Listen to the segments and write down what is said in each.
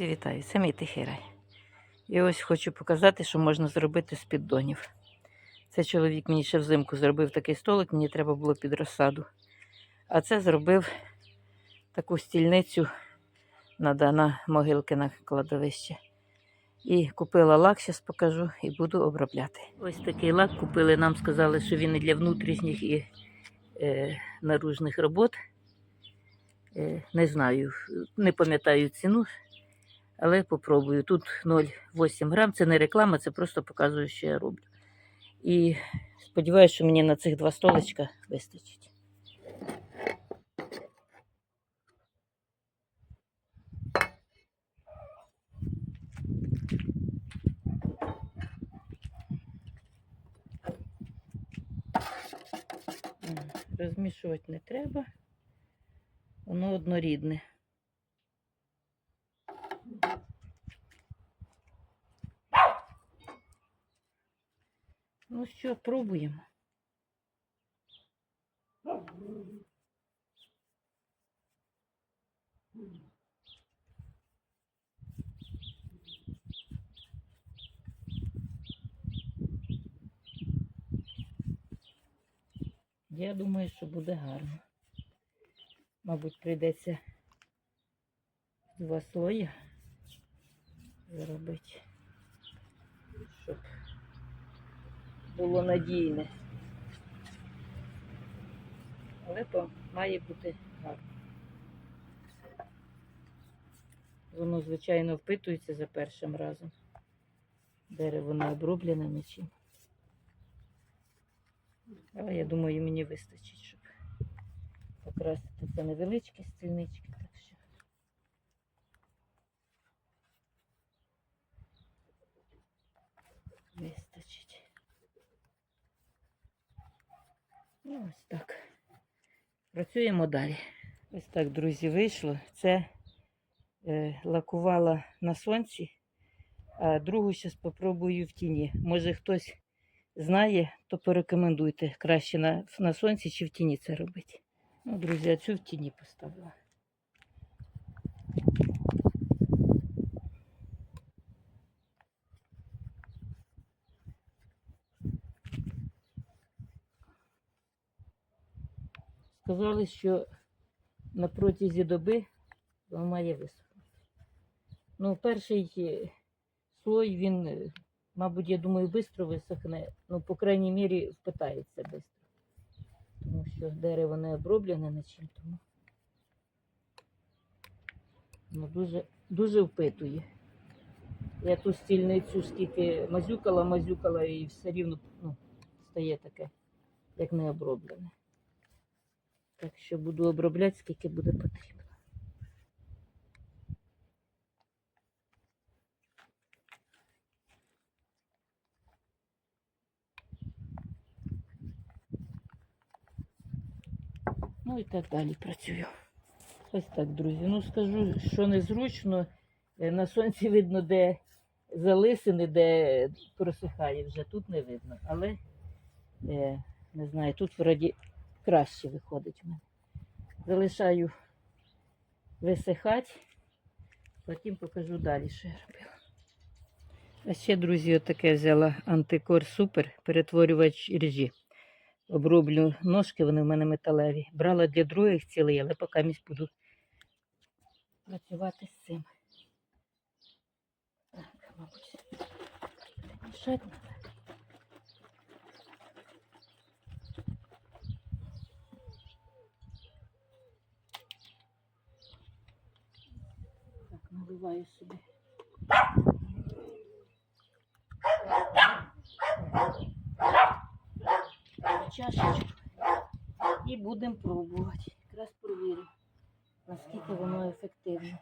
Друзі, вітаю! Це мій тихий рай. І ось хочу показати, що можна зробити з піддонів. Це чоловік мені ще взимку зробив такий столик, мені треба було під розсаду. А це зробив таку стільницю на, на могилки на кладовище. І купила лак, зараз покажу, і буду обробляти. Ось такий лак купили. Нам сказали, що він і для внутрішніх і е, наружних робот. Е, не знаю, не пам'ятаю ціну, але попробую. Тут 0,8 грам, це не реклама, це просто показую, що я роблю. І сподіваюся, що мені на цих два столичка вистачить. Розмішувати не треба. Воно однорідне. Ну що, пробуємо. Я думаю, що буде гарно. Мабуть, прийдеться два слої зробити, щоб було надійне. Але то має бути гарно. Воно, звичайно, впитується за першим разом. Дерево не оброблене нічим. Але я думаю, мені вистачить, щоб покрасити це невеличкі стільнички, так що. Вистачить. Ну, ось так. Працюємо далі. Ось так, друзі, вийшло. Це е, лакувала на сонці, а другу зараз спробую в тіні. Може хтось знає, то порекомендуйте краще на, на сонці чи в тіні це робити. Ну, друзі, а цю в тіні поставила. Сказали, що на протязі доби воно має висохнути. Ну, перший е, слой, він, е, мабуть, я думаю, швидко висохне. Ну, по крайній мірі, впитається швидко. Тому що дерево не оброблене нічим, тому воно дуже, дуже впитує. Я ту стільницю скільки мазюкала, мазюкала і все рівно ну, стає таке, як не оброблене. Так що буду обробляти, скільки буде потрібно. Ну і так далі працюю. Ось так, друзі. Ну скажу, що незручно. Е, На сонці видно, де залисини, де просихає вже. Тут не видно. Але е, не знаю, тут вроді краще виходить в мене. Залишаю висихати, потім покажу далі, що я робила. А ще, друзі, отаке взяла антикор супер, перетворювач ріжі. Оброблю ножки, вони в мене металеві. Брала для других цілий, але поки місь буду працювати з цим. Так, мабуть, мішати треба. Так, наливаю собі. Чашечку. І будемо пробувати. Якраз провірю, наскільки воно ефективно.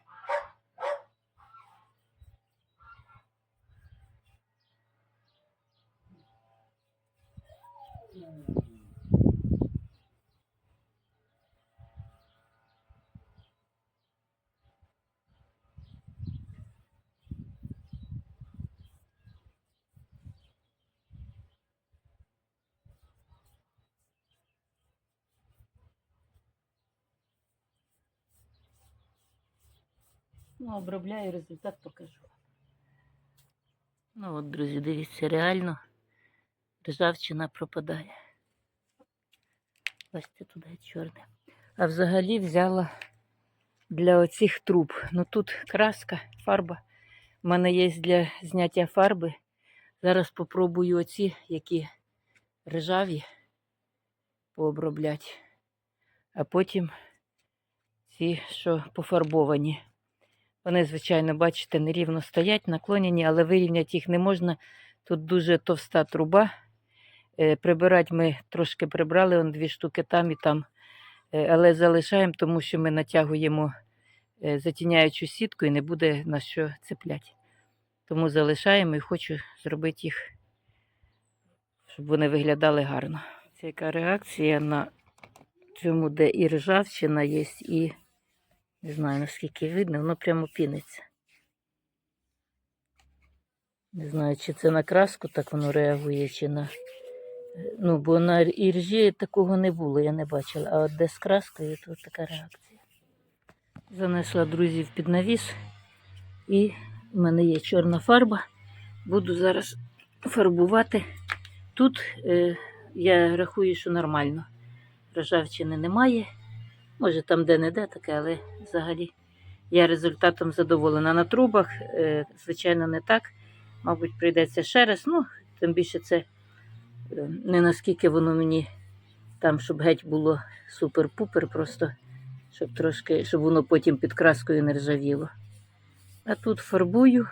Ну, обробляю, результат покажу. Ну от, друзі, дивіться, реально ржавчина пропадає. Бачите, туди чорне. А взагалі взяла для оцих труб. Ну тут краска, фарба. У мене є для зняття фарби. Зараз попробую оці, які ржаві, пообробляти. А потім ці, що пофарбовані. Вони, звичайно, бачите, нерівно стоять, наклонені, але вирівняти їх не можна. Тут дуже товста труба. Е, Прибирати ми трошки прибрали, он дві штуки там і там. Е, Але залишаємо, тому що ми натягуємо е, затіняючу сітку і не буде на що цепляти. Тому залишаємо і хочу зробити їх, щоб вони виглядали гарно. Це яка реакція на цьому, де і ржавчина є, і не знаю наскільки видно, воно прямо піниться. Не знаю, чи це на краску так воно реагує, чи на. Ну, бо на іржі такого не було, я не бачила. А от де з краскою, то така реакція. Занесла друзів під навіс, і в мене є чорна фарба. Буду зараз фарбувати. Тут е, я рахую, що нормально. Ржавчини немає. Може там де-не-де таке, але взагалі я результатом задоволена. На трубах, е, звичайно, не так. Мабуть, прийдеться ще раз. Ну, тим більше це е, не наскільки воно мені там, щоб геть було супер-пупер, просто щоб трошки, щоб воно потім під краскою не ржавіло. А тут фарбую.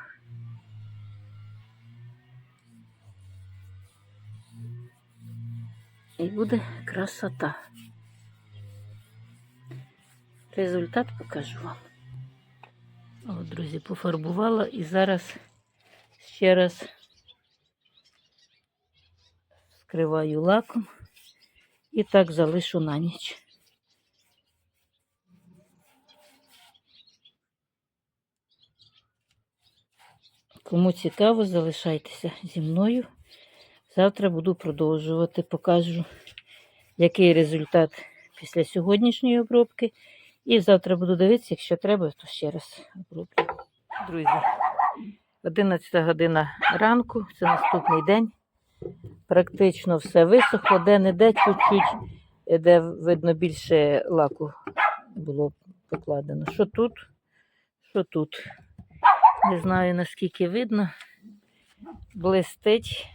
І буде красота. Результат покажу вам. О, друзі, пофарбувала і зараз ще раз скриваю лаком і так залишу на ніч. Кому цікаво, залишайтеся зі мною. Завтра буду продовжувати, покажу, який результат після сьогоднішньої обробки. І завтра буду дивитися, якщо треба, то ще раз оброблю. Друзі, 11 година ранку, це наступний день. Практично все висохло, де-не-де чуть-чуть, е, де видно більше лаку було покладено. Що тут? Що тут? Не знаю наскільки видно. Блистить.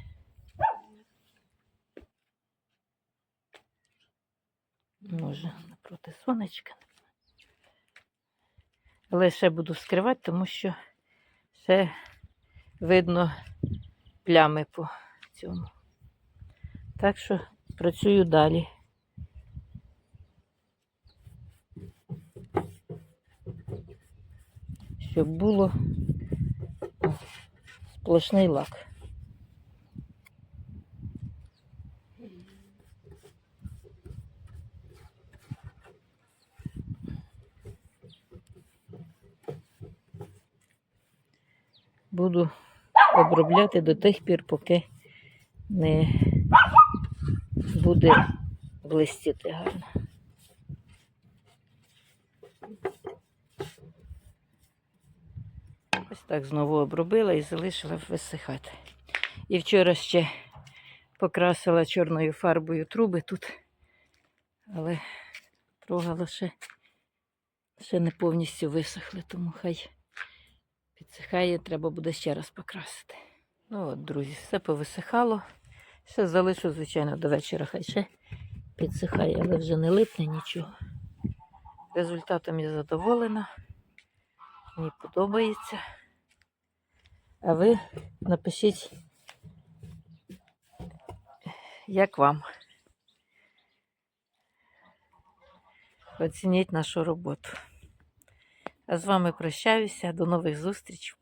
Може, напроти сонечка. Ще буду скривати, тому що ще видно плями по цьому. Так що працюю далі. Щоб було сплошний лак. Буду обробляти до тих пір, поки не буде блистіти гарно. Ось так знову обробила і залишила висихати. І вчора ще покрасила чорною фарбою труби тут, але трогала ще, ще не повністю висохли, тому хай підсихає, треба буде ще раз покрасити. Ну от, друзі, все повисихало. Ще залишу, звичайно, до вечора, хай ще підсихає, але вже не липне нічого. Результатом я задоволена. Мені подобається. А ви напишіть, як вам. Оцініть нашу роботу. А з вами прощаюся. До нових зустрічей.